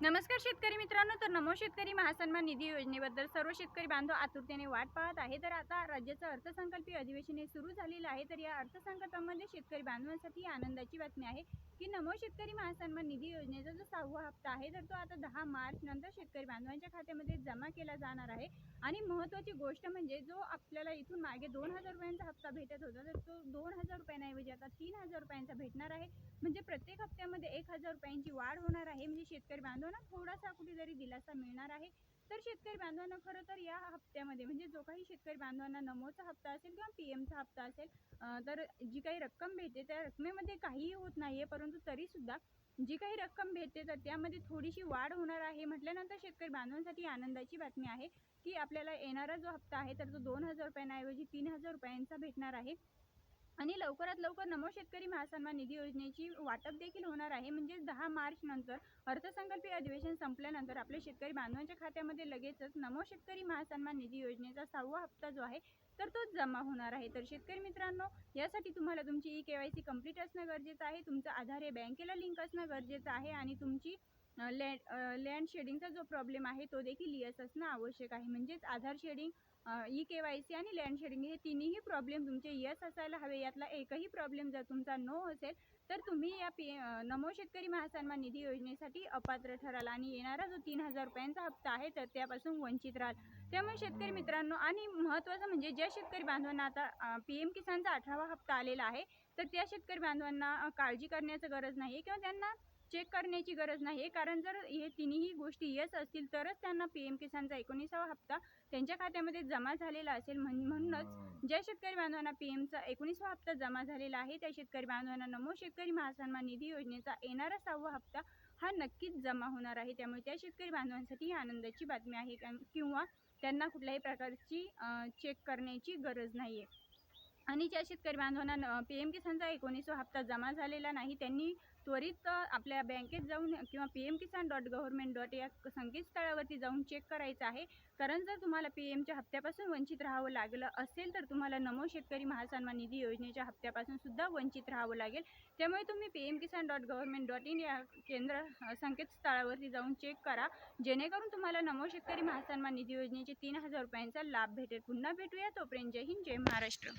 नमस्कार शेतकरी मित्रांनो तर नमो शेतकरी महासन्मान निधी योजनेबद्दल सर्व शेतकरी बांधव आतुरतेने वाट पाहत आहे. तर आता राज्याचं अर्थसंकल्पीय अधिवेशन हे सुरू झालेलं आहे. तर या अर्थसंकल्पामध्ये शेतकरी बांधवांसाठी आनंदाची बातमी आहे की नमो शेतकरी महासन्मान निधी योजनेचा जो सहावा हप्ता आहे तर तो आता दहा मार्च नंतर शेतकरी बांधवांच्या खात्यामध्ये जमा केला जाणार आहे. आणि महत्त्वाची गोष्ट म्हणजे जो आपल्याला इथून मागे दोन हजार रुपयांचा हप्ता भेटत होता तर तो दोन हजार रुपयांऐवजी आता तीन हजार रुपयांचा भेटणार आहे. म्हणजे प्रत्येक हप्त्यामध्ये एक हजार रुपयांची वाढ होणार आहे. म्हणजे शेतकरी बांधव बांधवांना थोडासा कुठेतरी दिलासा मिळणार आहे. तर शेतकरी बांधवांना खरं तर या हप्त्यामध्ये म्हणजे जो काही शेतकरी बांधवांना नमोचा हप्ता असेल किंवा पी एमचा हप्ता असेल तर जी काही रक्कम भेटते त्या रकमेमध्ये काहीही होत नाही आहे परंतु तरीसुद्धा जी काही रक्कम भेटते तर त्यामध्ये थोडीशी वाढ होणार आहे. म्हटल्यानंतर शेतकरी बांधवांसाठी आनंदाची बातमी आहे की आपल्याला येणारा जो हप्ता आहे तर तो दोन हजार रुपयांऐवजी तीन हजार रुपयांचा भेटणार आहे. आणि लवकरात लवकर नमो शेतकरी महासन्मान निधी योजनेची वाटप देखील होणार आहे. म्हणजेच दहा मार्च नंतर अर्थसंकल्पीय अधिवेशन संपल्यानंतर आपल्या शेतकरी बांधवांच्या खात्यामध्ये लगेचच नमो शेतकरी महासन्मान निधी योजनेचा सहावा हप्ता जो आहे तर तो जमा होणार आहे. तर शेतकरी मित्रांनो यासाठी तुम्हाला तुमची E K Y C complete असणं गरजेचं आहे. तुमचं आधार हे बँकेला लिंक असणं गरजेचं आहे आणि तुमची लँड लँड शेडिंगचा जो प्रॉब्लेम आहे तो देखील यस असणं आवश्यक आहे. म्हणजेच Aadhaar seeding E K Y C आणि लँड शेडिंग हे तिन्ही प्रॉब्लेम तुमचे यस असायला हवे. यातला एकही प्रॉब्लेम जर तुमचा नो असेल तर तुम्ही या पी नमो शेतकरी महासन्मान निधी योजनेसाठी अपात्र ठराल आणि येणारा जो तीन हजार रुपयांचा हप्ता आहे तर त्यापासून वंचित राहाल. त्यामुळे शेतकरी मित्रांनो आणि महत्त्वाचं म्हणजे ज्या शेतकरी बांधवांना आता पी एम किसानचा अठरावा हप्ता आलेला आहे तर त्या शेतकरी बांधवांना काळजी करण्याचं गरज नाही आहे किंवा त्यांना चेक करण्याची गरज नाही. आहे कारण जर हे तिन्ही गोष्टी यस असतील तरच त्यांना पी एम किसानचा एकोणीसावा हप्ता त्यांच्या खात्यामध्ये जमा झालेला असेल. म्हण म्हणूनच ज्या शेतकरी बांधवांना पी एमचा एकोणीसवा हप्ता जमा झालेला आहे त्या शेतकरी बांधवांना नमो शेतकरी महासन्मान निधी योजनेचा येणारा सहावा हप्ता हा नक्कीच जमा होणार आहे. त्यामुळे त्या शेतकरी बांधवांसाठी ही आनंदाची बातमी आहे. किंवा त्यांना कुठल्याही प्रकारची चेक करण्याची गरज नाही आहे आणि ज्या शेतकरी बांधवांना पी एम किसानचा एकोणीसवा हप्ता जमा झालेला नाही त्यांनी त्वरित आपल्या बँकेत जाऊन किंवा P M Kisan dot government dot या संकेतस्थळावरती जाऊन चेक करायचं आहे. कारण जर तुम्हाला पी एमच्या हप्त्यापासून वंचित राहावं लागलं असेल तर तुम्हाला नमो शेतकरी महासन्मान निधी योजनेच्या हप्त्यापासून सुद्धा वंचित राहावं लागेल. त्यामुळे तुम्ही P M Kisan dot government dot in या केंद्र संकेतस्थळावरती जाऊन चेक करा. जेणेकरून तुम्हाला नमो शेतकरी महासन्मान निधी योजनेचे तीन हजार रुपयांचा लाभ भेटेल. पुन्हा भेटूया तोपर्यंत. जय हिंद जय महाराष्ट्र.